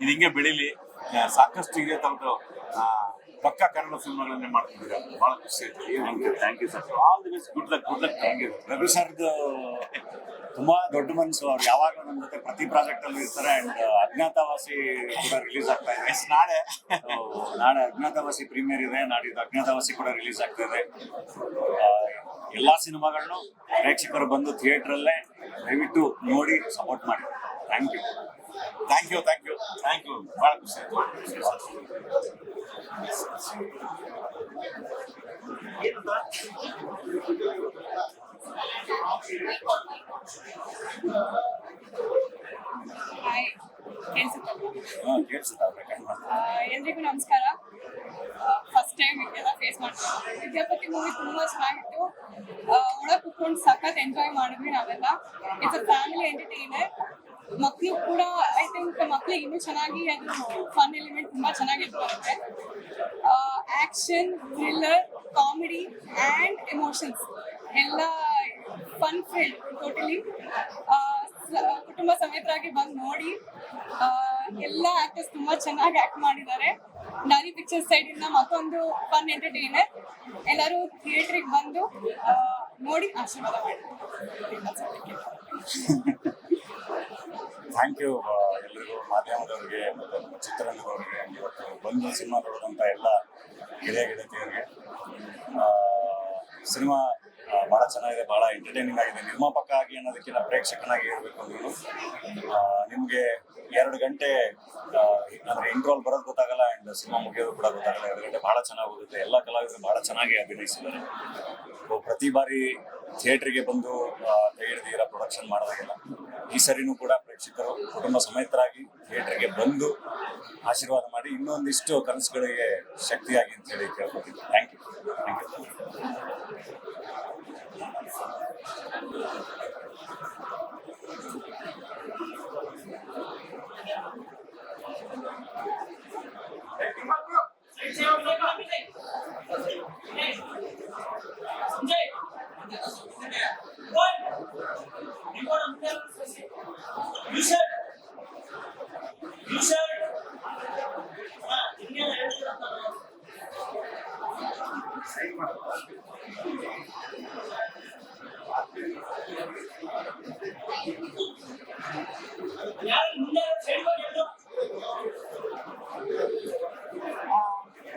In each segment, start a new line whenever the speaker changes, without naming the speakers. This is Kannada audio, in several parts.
ಇದು ಹಿಂಗೆ ಬೆಳೀಲಿ. ಸಾಕಷ್ಟು ಇದೆ ತಮ್ಮದು ಪಕ್ಕ ಕನ್ನಡ ಸಿನಿಮಾಗಳನ್ನೇ ಮಾಡ್ತಿದ್ದೀರಾ ಬಹಳ ಖುಷಿ ಆಯ್ತು.
Thank you sir
all the best good luck good luck thank you
Ravi ಸರ್ದು ತುಂಬಾ ದೊಡ್ಡ ಮನಸ್ಸು. ಅವ್ರು ಯಾವಾಗಲೂ ನಮ್ಮ ಜೊತೆ ಪ್ರತಿ ಪ್ರಾಜೆಕ್ಟ್ ಅಲ್ಲಿ ಇರ್ತಾರೆ ಅಂಡ್ ಅಜ್ಞಾತವಾಸಿ ಕೂಡ ರಿಲೀಸ್ ಆಗ್ತಾ ಇದೆ.
ನಾಳೆ.
ನಾಳೆ ಅಜ್ಞಾತವಾಸಿ ಪ್ರೀಮಿಯರ್ ಇದೆ. ನಾಡಿದ್ದು ಅಜ್ಞಾತವಾಸಿ ಕೂಡ ರಿಲೀಸ್ ಆಗ್ತಾ ಇದೆ. ಎಲ್ಲಾ ಸಿನಿಮಾಗಳನ್ನು ಪ್ರೇಕ್ಷಕರು ಬಂದು ಥಿಯೇಟರ್ ಅಲ್ಲೇ ದಯವಿಟ್ಟು ನೋಡಿ ಸಪೋರ್ಟ್ ಮಾಡಿ. Thank you
thank you thank you thank you ಬಹಳ ಖುಷಿ
ಹಾ
ಎಲ್ರಿಗೂ ನಮಸ್ಕಾರ. ಫಸ್ಟ್ ಟೈಮ್ ಇದೆಲ್ಲ ಫೇಸ್ ಮಾಡ್ತೀವಿ. ವಿದ್ಯಾಪತಿ ಮೂವಿ ತುಂಬಾ ಚೆನ್ನಾಗಿತ್ತು. ಒಳಗ್ ಕುತ್ಕೊಂಡು ಸಖತ್ ಎಂಜಾಯ್ ಮಾಡಿದ್ವಿ ನಾವೆಲ್ಲ. ಇಟ್ಸ್ ಅ ಫ್ಯಾಮಿಲಿ ಎಂಟರ್ಟೈನರ್ ಮಕ್ಕಳು ಕೂಡ ಐ ಥಿಂಕ್ ಮಕ್ಕಳು ಇನ್ನೂ ಚೆನ್ನಾಗಿ ಅದು ಫನ್ ಎಲಿಮೆಂಟ್ ತುಂಬಾ ಚೆನ್ನಾಗಿ ಬರುತ್ತೆ action thriller comedy and emotions ಎಲ್ಲ ಫನ್ ಫೀಲ್ಡ್ ಟೋಟಲಿ ಕುಟುಂಬ ಸಮೇತರಾಗಿ ಬಂದು ನೋಡಿ ಎಲ್ಲ ಆಕ್ಟರ್ಸ್ ತುಂಬಾ ಚೆನ್ನಾಗಿ ಆಕ್ಟ್ ಮಾಡಿದ್ದಾರೆ. ನಾನಿ ಪಿಕ್ಚರ್ ಸೈಡ್ ಇಂದ ಮತ್ತೊಂದು ಫನ್ ಎಂಟರ್ಟೈನರ್ ಎಲ್ಲರೂ ಥಿಯೇಟ್ರಿಗೆ ಬಂದು ನೋಡಿ ಆಶೀರ್ವಾದ ಮಾಡಿ.
ಥ್ಯಾಂಕ್ ಯು ಎಲ್ಲರಿಗೂ ಮಾಧ್ಯಮದವ್ರಿಗೆ ಮತ್ತು ಚಿತ್ರರಂಗದವರಿಗೆ. ಇವತ್ತು ಬಂದು ಸಿನಿಮಾ ನೋಡಿದಂಥ ಎಲ್ಲ ಗೆಳೆಯ ಗೆಳತಿಯರಿಗೆ ಸಿನಿಮಾ ಭಾಳ ಚೆನ್ನಾಗಿದೆ ಭಾಳ ಎಂಟರ್ಟೈನಿಂಗ್ ಆಗಿದೆ. ನಿರ್ಮಾಪಕ ಆಗಿ ಅನ್ನೋದಕ್ಕಿಂತ ಪ್ರೇಕ್ಷಕನಾಗಿ ಹೇಳ್ಬೇಕು ಅಂದ್ರೂ ನಿಮಗೆ ಎರಡು ಗಂಟೆ ಅಂದರೆ ಇಂಟ್ರೋಲ್ ಬರೋದು ಗೊತ್ತಾಗಲ್ಲ ಆ್ಯಂಡ್ ಸಿನಿಮಾ ಮುಗಿಯೋದು ಕೂಡ ಗೊತ್ತಾಗಲ್ಲ. ಎರಡು ಗಂಟೆ ಭಾಳ ಚೆನ್ನಾಗಿ ಹೋಗುತ್ತೆ. ಎಲ್ಲ ಕಲಾವಿದರು ಭಾಳ ಚೆನ್ನಾಗಿ ಅಭಿನಯಿಸಿದ್ದಾರೆ. ಪ್ರತಿ ಬಾರಿ ಥಿಯೇಟ್ರಿಗೆ ಬಂದು ಕೈ ಪ್ರೊಡಕ್ಷನ್ ಮಾಡಿದಾಗೆಲ್ಲ ಈ ಸರಿನೂ ಕೂಡ ಪ್ರೇಕ್ಷಕರು ಕುಟುಂಬ ಸಮೇತರಾಗಿ ಥಿಯೇಟರ್ಗೆ ಬಂದು ಆಶೀರ್ವಾದ ಮಾಡಿ ಇನ್ನೊಂದಿಷ್ಟು ಕನಸುಗಳಿಗೆ ಶಕ್ತಿಯಾಗಿ ಅಂತ ಹೇಳಿ ಕೇಳ್ಕೊತೀನಿ ಥ್ಯಾಂಕ್ ಯು ಥ್ಯಾಂಕ್ ಯು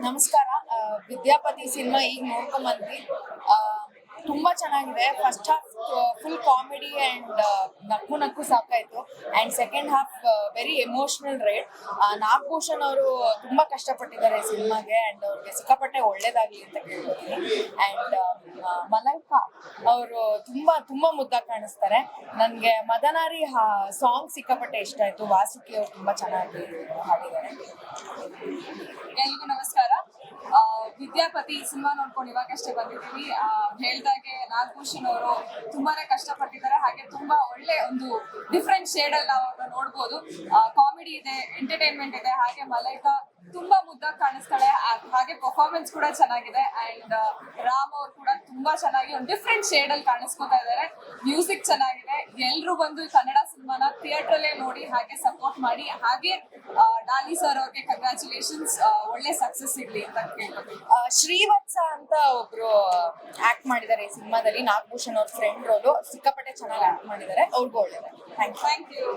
ನಮಸ್ಕಾರ. ವಿದ್ಯಾಪತಿ ಸಿನಿಮಾ ಈಗ ನೋಡ್ಕೊಂಡ್ ಬಂದ್ವಿ ಆ, ತುಂಬಾ ಚೆನ್ನಾಗಿದೆ. First half full comedy and ನಕ್ಕು ನಕ್ಕು ಸಾಕಾಯ್ತು. And second half very emotional ride Nagabhushan ಅವರು ತುಂಬಾ ಕಷ್ಟಪಟ್ಟಿದ್ದಾರೆ ಸಿನಿಮಾಗೆ ಅಂಡ್ ಅವ್ರಿಗೆ ಸಿಕ್ಕಾಪಟ್ಟೆ ಒಳ್ಳೇದಾಗ್ಲಿ ಅಂತ ಕೇಳ್ಕೊತೀನಿ. ಅಂಡ್ ಮಲೈಕಾ ಅವರು ತುಂಬಾ ತುಂಬಾ ಮುದ್ದಾಗಿ ಕಾಣಿಸ್ತಾರೆ. ನನಗೆ ಮದನಾರಿ ಸಾಂಗ್ ಸಿಕ್ಕಾಪಟ್ಟೆ ಇಷ್ಟ ಆಯ್ತು. ವಾಸುಕಿ ಅವರು ತುಂಬಾ ಚೆನ್ನಾಗಿ ಹಾಡಿದ್ದಾರೆ.
ಎಲ್ರಿಗೂ ನಮಸ್ಕಾರ. ವಿದ್ಯಾಪತಿ ಸಿನಿಮಾ ನೋಡ್ಕೊಂಡು ಇವಾಗಷ್ಟೇ ಬಂದಿದ್ದೀವಿ. ಹೇಳ್ದಾಗೆ ನಾಗಭೂಷಣ್ ಅವರು ತುಂಬಾನೇ ಕಷ್ಟಪಟ್ಟಿದ್ದಾರೆ. ಹಾಗೆ ತುಂಬಾ ಒಳ್ಳೆ ಒಂದು ಡಿಫ್ರೆಂಟ್ ಶೇಡ್ ಅಲ್ಲಿ ನಾವು ನೋಡ್ಬೋದು. ಕಾಮಿಡಿ ಇದೆ ಎಂಟರ್ಟೈನ್ಮೆಂಟ್ ಇದೆ, ಹಾಗೆ ಮಲೈಕಾ ತುಂಬಾ ಮುದ್ದಾಗಿ ಕಾಣಿಸ್ತಾಳೆ. ಹಾಗೆ ಪರ್ಫಾರ್ಮೆನ್ಸ್ ಕೂಡ ಚೆನ್ನಾಗಿದೆ. ಅಂಡ್ ರಾಮ್ ಅವ್ರು ಕೂಡ ತುಂಬಾ ಚೆನ್ನಾಗಿ ಒಂದು ಡಿಫ್ರೆಂಟ್ ಶೇಡ್ ಅಲ್ಲಿ ಕಾಣಿಸ್ಕೊತಾ ಇದ್ದಾರೆ. ಮ್ಯೂಸಿಕ್ ಚೆನ್ನಾಗಿದೆ. ಎಲ್ರು ಬಂದು ಕನ್ನಡ ಸಿನಿಮಾನ ಥಿಯೇಟರ್ ಅಲ್ಲೇ ನೋಡಿ ಹಾಗೆ ಸಪೋರ್ಟ್ ಮಾಡಿ. ಹಾಗೆ ಡಾಲಿ ಸರ್ ಅವ್ರಿಗೆ ಕಂಗ್ರಾಚುಲೇಷನ್ಸ್ ಒಳ್ಳೆ ಸಕ್ಸಸ್ ಇರ್ಲಿ ಅಂತ
ಕೇಳ್ಕೊಬೇಕು ಶ್ರೀವತ್ಸ ಅಂತ ಒಬ್ರು ಆಕ್ಟ್ ಮಾಡಿದ್ದಾರೆ ಈ ಸಿನಿಮಾದಲ್ಲಿ ನಾಗಭೂಷಣ್ ಅವ್ರ ಫ್ರೆಂಡ್ ರೋಲು ಸಿಕ್ಕಾಪಟ್ಟೆ ಚೆನ್ನಾಗಿ ಆಕ್ಟ್ ಮಾಡಿದ್ದಾರೆ. ಅವ್ರಿಗೂ ಒಳ್ಳೇದು. Thank you
thank you